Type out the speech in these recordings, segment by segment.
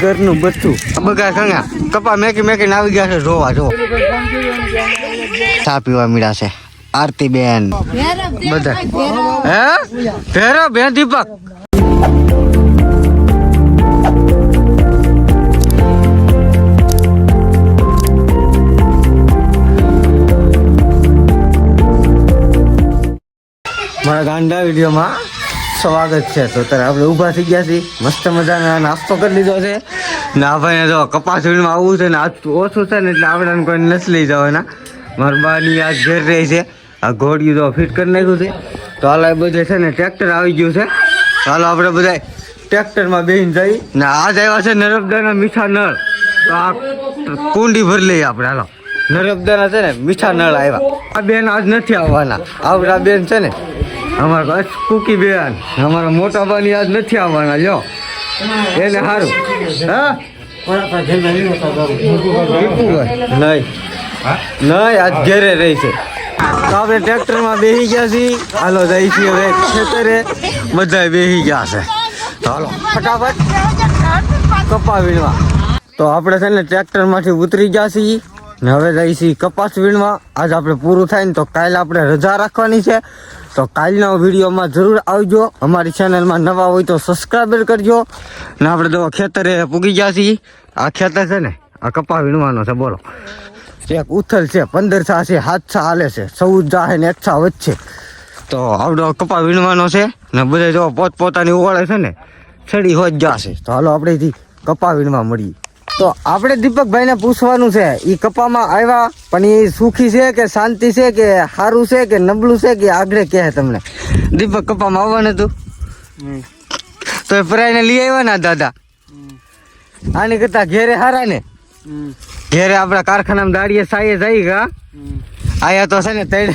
ઘરનું બચ્ચું બગા ખંગા. કપા મેકી મેકીને આવી ગયા છે, જોવા જો ચા પીવા મળ્યા છે, આરતી બેન. બધા. હે? ભેરો બેન દીપક. મારા ગાંડા વિડીયોમાં સ્વાગત છે. તો અત્યારે આપણે ઊભા થઈ ગયા છીએ. મસ્ત મજાનો નાસ્તો કરી લીધો છે. ને આ ભાઈને જો કપાસ વીણમાં આવવું છે ને આજ ઓછું છે ને એટલે આપણે કોઈ નથી લઈ જવાના. મારા બાની આજ ઘેર રહી છે. આ ઘોડિયું તો ફિટ કરી નાખ્યું છે. તો હાલ બધે છે ને ટ્રેક્ટર આવી ગયું છે. ચાલો આપણે બધા ટ્રેક્ટરમાં બેહીને જઈ ને આજ આવ્યા છે નર્મદાના મીઠા નળ. તો આ કુંડી ભરી લઈએ આપણે, હાલો. નર્મદાના છે ને મીઠા નળ આવ્યા. આ બેન આજ નથી આવવાના. આવડા બેન છે ને અમારા કુકી બેન. અમારા મોટા બાની આજ નથી આવવાના જો એને સારું હા? નહીં. નહીં, આજ ઘેરે રહી છે. તો આપણે ટ્રેક્ટરમાં બેસી ગયા છીએ. હાલો, જઈ છીએ હવે ખેતરે. બધા બેસી ગયા છે. હાલો, ફટાફટ કપા વીણવા તો આપણે છે ને ટ્રેક્ટરમાંથી ઉતરી ગયા છીએ. ને હવે જઈ છીએ કપાસ વીણવા. આજ આપણે પૂરું થાય ને તો કાલે આપણે રજા રાખવાની છે. તો કાલના વિડીયોમાં જરૂર આવજો. અમારી ચેનલમાં નવા હોય તો સબસ્ક્રાઈબર કરજો. ને આપણે તો ખેતરે પૂગી ગયા છીએ. આ ખેતર છે ને, આ કપા વીણવાનો છે, બોલો. એક ઉથલ છે, પંદર છા છે, સાત છા હાલે છે. ચૌદ જાહે ને એક છા વચ્ચે. તો આપણો કપા વીણવાનો છે. ને બધા જો પોત પોતાની ઓળે છે ને, છડી હોજ જશે તો હાલો આપણે કપા વીણવા મળીએ. તો આપણે દીપકભાઈને પૂછવાનું છે એ કપામાં આવ્યા પણ એ સુખી છે કે શાંતિ છે કે સારું છે કે નબળું છે કે આગળ કહે તમને? દીપક કપામાં આવવાનું હતું? તો એ પરાઈને લઈ આવ્યા ને દાદા. આની કરતા ઘેરે હારા ને? ઘેરે આપણા કારખાનામાં દાડીએ સાઈએ જઈ ગા. આયા તો છે ને તૈડ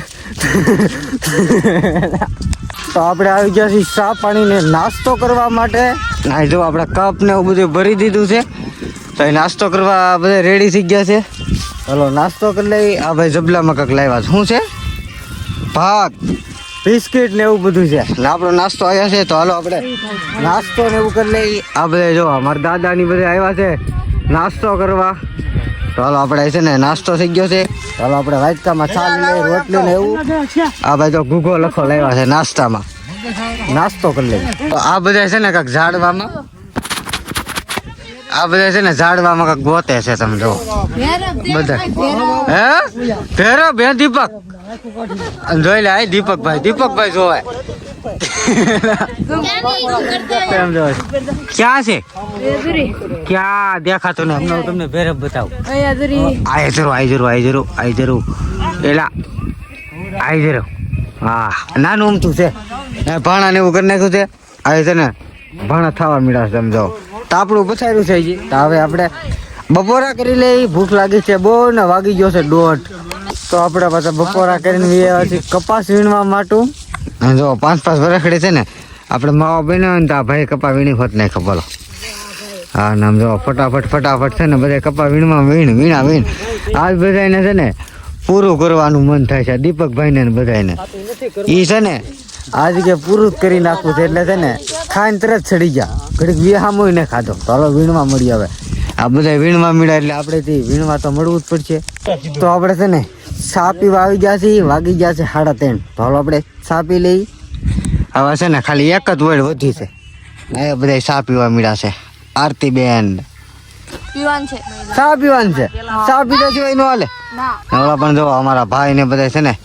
તો આપણે આવી ગયા છીએ ચા પાણીને નાસ્તો કરવા માટે. ના જો આપણા કપ ને એવું બધું ભરી દીધું છે. તો નાસ્તો કરવા બધા રેડી થઈ ગયા છે. ચલો નાસ્તો કરી લઈ. આ ભાઈ જબલામાં કંઈક લાવ્યા શું છે? ભાત, બિસ્કિટ ને એવું બધું છે. ને આપણો નાસ્તો આવ્યા છે. તો હાલો આપણે નાસ્તો ને એવું કરી લઈ. આ બધા જો, અમારા દાદાની બધા આવ્યા છે નાસ્તો કરવા. તો હાલો, આપણે છે ને નાસ્તો થઈ ગયો છે. હાલો, આપણે વાટકામાં છાલ લઈએ રોટલી ને એવું. આ ભાઈ તો ઘૂઘો લખો લાવ્યા છે નાસ્તામાં. નાસ્તો કરી લઈએ તો આ બધા છે ને કાંઈક ઝાડવામાં. આ બધા છે ને ઝાડવામાં કંઈક ગોતે છે, તમે જો બધા. હે? ભેરો બે દીપક. જોઈ લે, આય દીપકભાઈ દીપકભાઈ જોવાય ક્યાં છે? ક્યાં દેખાતું ને હમણાં તમને ભેરબ બતાવું. આય જરો આય જરો આય જરો આય જરો એલા, આય જરો હા, નાનું ઉમતું છે. ભાણા ને એવું કરી નાખ્યું છે. આ છે ને, ભાણા થવા મળ્યા છે સમજો તાપડું થઈ ગયું. તો હવે આપણે બપોરા કરી લઈ ભૂખ લાગી છે બહુ ને વાગી ગયો છે દોઢ. તો આપણે પાછા બપોરા કરીને કપાસ વીણવા માટું. જો પાંચ પાંચ વરખડી છે ને, આપણે માવો બન્યો ને તો આ ભાઈ કપા વીણી હોત નહીં ખબર હા નામ જો ફટાફટ ફટાફટ છે ને બધા કપા વીણમાં વીણ, વીણા વીણ. આજ બધાને છે ને પૂરું કરવાનું મન થાય છે. દીપકભાઈને ને બધાને એ છે ને આજ કે પૂરું જ કરી નાખવું છે એટલે છે ને ખાઈને તરત ચડી ગયા. ઘડીક વિહામો ને ખાધો. ચાલો વીણમાં વીણવા મળી આવે આ બધા વીણવા મળ્યા એટલે આપણે વીણવા તો મળવું જ પડશે. તો આપણે છે ને સા પીવા આવી ગયા છે વાગી ગયા છે સાડા ત્રણ. તો હાલો આપણે સા પી લઈ. હવે છે ને ખાલી એક જ વર્ડ વધી છે. એ બધા સા પીવા મળ્યા છે. આરતી બેન. પીવાન છે. સા પીવાનું છે? ચા પીધા સિવાય નો હાલે? ના. હમણાં પણ જો અમારા ભાઈ ને બધા છે ને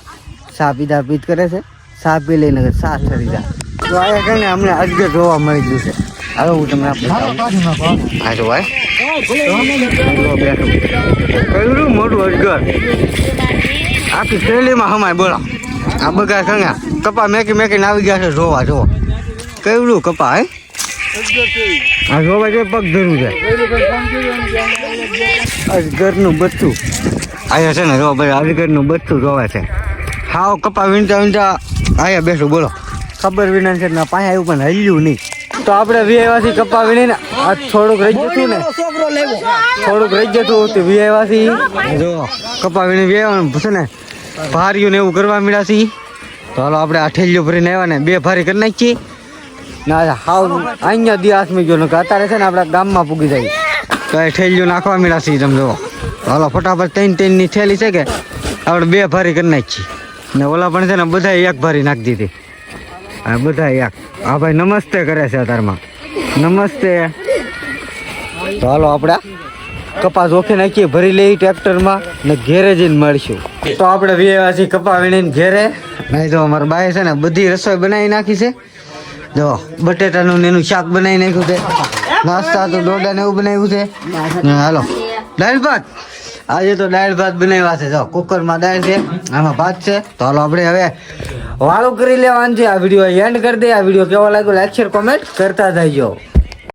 સા પીધા પીત કરે છે. ઠરી જાય તો આ છે ને અમને અજગર જોવા મળી ગયું છે. હવે હું તમને બતાવું હા જો ભાઈ. કયું મોટું અજગર? આખી શેલીમાં હમાય બોલો. આ બગા ખંગા કપા મેકી મેકીને આવી ગયા છે જોવા જો કયું કપા હે? આ જોવા જે પગ ધરું છે. અજગરનું બચ્ચું અહીંયા છે ને જો ભાઈ અજગરનું બચ્ચું જોવા છે. હાવ કપા વીણતા વીણતા આયા બેસું બોલો. ખબર વિના છે ના પાસે આવ્યું પણ હલ્યું નહીં. તો આપણે વિયાવાથી કપા વીણીને આ થોડુંક રહી જતું ને. થોડુંક રહી જતું તે વિયાવાથી જો કપા વીણી વિયાવાનું છે ને ભાર્યું ને એવું કરવા મળ્યા છીએ તો હાલો આપણે આ ઠેલીઓ ભરીને આવ્યા ને બે ભારી કરી નાખીએ. ના હાવ અહીંયા દિવસ મેં ગયો અત્યારે છે ને આપણા ગામમાં પૂગી જાય. તો એ ઠેલીઓ નાખવા મળ્યા છીએ તમે જો હાલો ફટાફટ ત્રણ ત્રણની થેલી છે કે આપણે બે ભારી કરી નાખી ને ઓલા પણ છે ને બધા એક ભરી નાખી દીધી. હા બધા એક. હા ભાઈ નમસ્તે કરે છે અત્યારમાં નમસ્તે. તો હાલો આપણે કપાસ ઓખી નાખીએ, ભરી લઈ ટ્રેક્ટરમાં ને ઘેરે જઈને મળશું. તો આપણે વ્યવાસી કપા વીણીને ઘેરે. નહીં તો અમારા બાએ છે ને બધી રસોઈ બનાવી નાખી છે. જો, બટેટાનું ને એનું શાક બનાવી નાખ્યું છે. નાસ્તા તો ડોડા ને એવું બનાવ્યું છે. હાલો. દાળ ભાત આજે તો દાળ ભાત બનાવ્યા છે. જો, કુકરમાં દાળ છે, આમાં ભાત છે. તો હાલો આપણે હવે વાળું કરી લેવાનું છે આ વીડિયો. એન્ડ કરી દે આ વીડિયો કેવો લાગ્યો લાઈક શેર કોમેન્ટ કરતા જઈજો